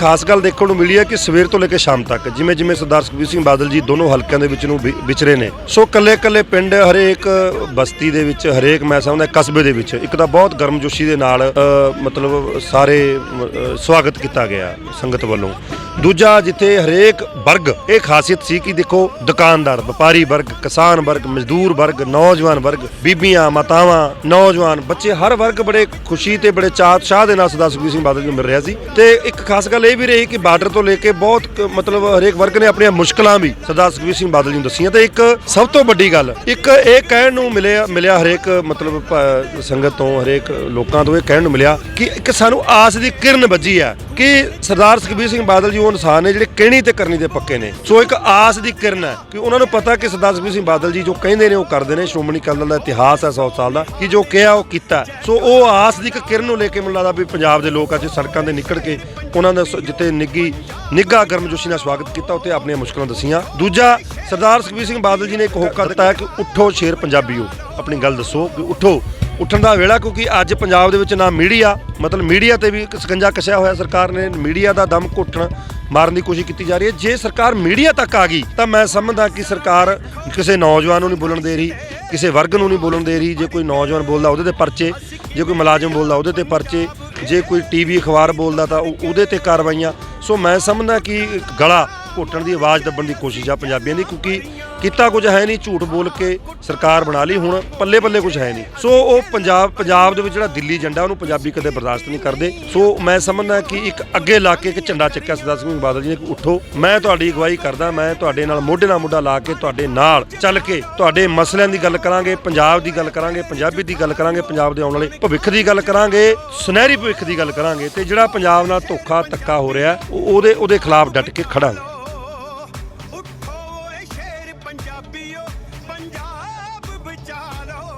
ਖਾਸ ਗੱਲ ਦੇਖਣ ਨੂੰ ਮਿਲੀ ਹੈ ਕਿ ਸਵੇਰ ਤੋਂ ਲੈ ਕੇ ਸ਼ਾਮ ਤੱਕ ਜਿਵੇਂ ਜਿਵੇਂ ਸਰਦਾਰ ਸੁਖਬੀਰ ਸਿੰਘ ਬਾਦਲ ਜੀ ਦੋਨੋਂ ਹਲਕਿਆਂ ਦੇ ਵਿੱਚ ਨੂੰ ਵਿ- ਵਿਚਰੇ ਨੇ ਸੋ ਕੱਲੇ ਕੱਲੇ ਪਿੰਡ ਹਰੇਕ ਬਸਤੀ ਦੇ ਵਿੱਚ ਹਰੇਕ ਮੈਂ ਸਮਝਦਾ ਕਸਬੇ ਦੇ ਵਿੱਚ ਇੱਕ ਤਾਂ ਬਹੁਤ ਗਰਮਜੋਸ਼ੀ ਦੇ ਨਾਲ ਅ, ਮਤਲਬ ਸਾਰੇ ਅ, ਸਵਾਗਤ ਕੀਤਾ ਗਿਆ ਸੰਗਤ ਵੱਲੋਂ। ਦੂਜਾ ਜਿੱਥੇ ਹਰੇਕ ਵਰਗ, ਇਹ ਖਾਸੀਅਤ ਸੀ ਕਿ ਦੇਖੋ, ਦੁਕਾਨਦਾਰ, ਵਪਾਰੀ ਵਰਗ, ਕਿਸਾਨ ਵਰਗ, ਮਜ਼ਦੂਰ ਵਰਗ, ਨੌਜਵਾਨ ਵਰਗ, ਬੀਬੀਆਂ, ਮਾਤਾਵਾਂ, ਨੌਜਵਾਨ ਬੱਚੇ, ਹਰ ਵਰਗ ਬੜੇ ਖੁਸ਼ੀ ਤੇ ਬੜੇ ਚਾਅ ਸ਼ਾਹ ਦੇ ਨਾਲ ਸਰਦਾਰ ਸੁਖਬੀਰ ਸਿੰਘ ਬਾਦਲ ਨੂੰ ਮਿਲ ਰਿਹਾ ਸੀ। ਤੇ ਇੱਕ ਖਾਸ ਗੱਲ ਇਹ ਵੀ ਰਹੀ ਕਿ ਬਾਰਡਰ ਤੋਂ ਲੈ ਕੇ ਬਹੁਤ ਮਤਲਬ ਹਰੇਕ ਵਰਗ ਨੇ ਆਪਣੀਆਂ ਮੁਸ਼ਕਲਾਂ ਵੀ ਸਰਦਾਰ ਸੁਖਬੀਰ ਸਿੰਘ ਬਾਦਲ ਜੀ ਨੂੰ ਦੱਸੀਆਂ ਤੇ ਇੱਕ ਸਭ ਤੋਂ ਵੱਡੀ ਗੱਲ, ਇੱਕ ਇਹ ਕਹਿਣ ਨੂੰ ਮਿਲਿਆ ਮਿਲਿਆ ਹਰੇਕ ਮਤਲਬ ਸੰਗਤ ਤੋਂ, ਹਰੇਕ ਲੋਕਾਂ ਤੋਂ ਇਹ ਕਹਿਣ ਨੂੰ ਮਿਲਿਆ ਕਿ ਇੱਕ ਸਾਨੂੰ ਆਸ ਦੀ ਕਿਰਨ ਵੱਜੀ ਆ ਕਿ ਸਰਦਾਰ ਸੁਖਬੀਰ ਸਿੰਘ ਬਾਦਲ ਜੀ ਉਹ ਇਨਸਾਨ ਨੇ ਜਿਹੜੇ ਕਹਿਣੀ ਤੇ ਕਰਨੀ ਦੇ ਪੱਕੇ ਨੇ। ਸੋ ਇੱਕ ਆਸ ਦੀ ਕਿਰਨ ਹੈ ਕਿ ਉਹਨਾਂ ਨੂੰ ਪਤਾ ਕਿ ਸਰਦਾਰ ਸੁਖਬੀਰ ਸਿੰਘ ਬਾਦਲ ਜੀ ਜੋ ਕਹਿੰਦੇ ਨੇ ਉਹ ਕਰਦੇ ਨੇ, ਸ਼੍ਰੋਮਣੀ ਅਕਾਲੀ ਦਲ ਦਾ ਇਤਿਹਾਸ ਹੈ 100 ਸਾਲ ਦਾ, ਕਿ ਜੋ ਕਿਹਾ ਉਹ ਕੀਤਾ ਸੋ ਉਹ ਆਸ ਦੀ ਇੱਕ ਕਿਰਨ ਨੂੰ ਲੈ ਕੇ ਮੈਨੂੰ ਲੱਗਦਾ ਵੀ ਪੰਜਾਬ ਦੇ ਲੋਕ ਅੱਜ ਸੜਕਾਂ ਤੇ ਨਿਕਲ ਕੇ ਉਹਨਾਂ ਦਾ ਸ- ਜਿੱਥੇ ਨਿੱਗੀ, ਨਿੱਘਾ ਗਰਮਜੋਸ਼ੀ ਨਾਲ ਸਵਾਗਤ ਕੀਤਾ, ਉੱਥੇ ਆਪਣੀਆਂ ਮੁਸ਼ਕਲਾਂ ਦੱਸੀਆਂ। ਦੂਜਾ, ਸਰਦਾਰ ਸੁਖਬੀਰ ਸਿੰਘ ਬਾਦਲ ਜੀ ਨੇ ਇੱਕ ਹੋਕਾ ਦਿੱਤਾ ਹੈ ਕਿ ਉੱਠੋ ਸ਼ੇਰ ਪੰਜਾਬੀਓ। ਆਪਣੀ ਗੱਲ ਦੱਸੋ ਕਿ ਉੱਠੋ। ਉੱਠਣ ਦਾ ਵੇਲਾ ਕਿਉਂਕਿ ਅੱਜ ਪੰਜਾਬ ਦੇ ਵਿੱਚ ਨਾ ਮੀਡੀਆ, ਮਤਲਬ ਮੀਡੀਆ ਤੇ ਵੀ ਸਕੰਜਾ ਕਸਿਆ ਹੋਇਆ ਸਰਕਾਰ ਨੇ, ਮੀਡੀਆ ਦਾ ਦਮ ਘੁੱਟਣ ਮਾਰਨ ਦੀ ਕੋਸ਼ਿਸ਼ ਕੀਤੀ ਜਾ ਰਹੀ ਹੈ। ਜੇ ਸਰਕਾਰ ਮੀਡੀਆ ਤੱਕ ਆ ਗਈ, ਤਾਂ ਮੈਂ ਸਮਝਦਾ ਕਿ ਸਰਕਾਰ ਕਿਸੇ ਨੌਜਵਾਨ ਨੂੰ ਨਹੀਂ ਬੋਲਣ ਦੇ ਰਹੀ, ਕਿਸੇ ਵਰਗ ਨੂੰ ਨਹੀਂ ਬੋਲਣ ਦੇ ਰਹੀ। ਜੇ ਕੋਈ ਨੌਜਵਾਨ ਬੋਲਦਾ ਉਹਦੇ ਤੇ ਪਰਚੇ, ਜੇ ਕੋਈ ਮੁਲਾਜ਼ਮ ਬੋਲਦਾ ਉਹਦੇ ਤੇ ਪਰਚੇ, ਜੇ ਕੋਈ ਟੀਵੀ ਅਖਬਾਰ ਬੋਲਦਾ ਤਾਂ ਉਹਦੇ ਤੇ ਕਾਰਵਾਈਆਂ। ਸੋ ਮੈਂ ਸਮਝਦਾ ਕਿ ਗਲਾ ਘੋਟਣ ਦੀ ਆਵਾਜ਼ ਦੱਬਣ ਦੀ ਕੋਸ਼ਿਸ਼ ਆ ਪੰਜਾਬੀਆਂ ਦੀ, ਕਿਉਂਕਿ ਕੀਤਾ ਕੁਝ ਹੈ ਨਹੀਂ, ਝੂਠ ਬੋਲ ਕੇ ਸਰਕਾਰ ਬਣਾ ਲਈ, ਹੁਣ ਪੱਲੇ ਪੱਲੇ ਕੁਝ ਹੈ ਨਹੀਂ। ਸੋ ਉਹ ਪੰਜਾਬ ਪੰਜਾਬ ਦੇ ਵਿੱਚ ਜਿਹੜਾ ਦਿੱਲੀ ਝੰਡਾ ਉਹਨੂੰ ਪੰਜਾਬੀ ਕਦੇ ਬਰਦਾਸ਼ਤ ਨਹੀਂ ਕਰਦੇ। ਸੋ ਮੈਂ ਸਮਝਦਾ ਕਿ ਇੱਕ ਅੱਗੇ ਲਾ ਕੇ ਇੱਕ ਝੰਡਾ ਚੱਕਿਆ ਸਰਦਾਰ ਸਿੰਘ ਬਾਦਲ ਜੀ ਨੇ ਕਿ ਉੱਠੋ, ਮੈਂ ਤੁਹਾਡੀ ਅਗਵਾਈ ਕਰਦਾ, ਮੈਂ ਤੁਹਾਡੇ ਨਾਲ ਮੋਢੇ ਨਾਲ ਮੋਢਾ ਲਾ ਕੇ ਤੁਹਾਡੇ ਨਾਲ ਚੱਲ ਕੇ ਤੁਹਾਡੇ ਮਸਲਿਆਂ ਦੀ ਗੱਲ ਕਰਾਂਗੇ, ਪੰਜਾਬ ਦੀ ਗੱਲ ਕਰਾਂਗੇ, ਪੰਜਾਬੀ ਦੀ ਗੱਲ ਕਰਾਂਗੇ, ਪੰਜਾਬ ਦੇ ਆਉਣ ਵਾਲੇ ਭਵਿੱਖ ਦੀ ਗੱਲ ਕਰਾਂਗੇ, ਸੁਨਹਿਰੀ ਭਵਿੱਖ ਦੀ ਗੱਲ ਕਰਾਂਗੇ ਤੇ ਜਿਹੜਾ ਪੰਜਾਬ ਨਾਲ ਧੋਖਾ ਧੱਕਾ ਹੋ ਰਿਹਾ, ਉਹ- ਉਹਦੇ ਉਹਦੇ ਖਿਲਾਫ ਡਟ ਕੇ ਖੜਾਂਗੇ। पंजाब बचा लो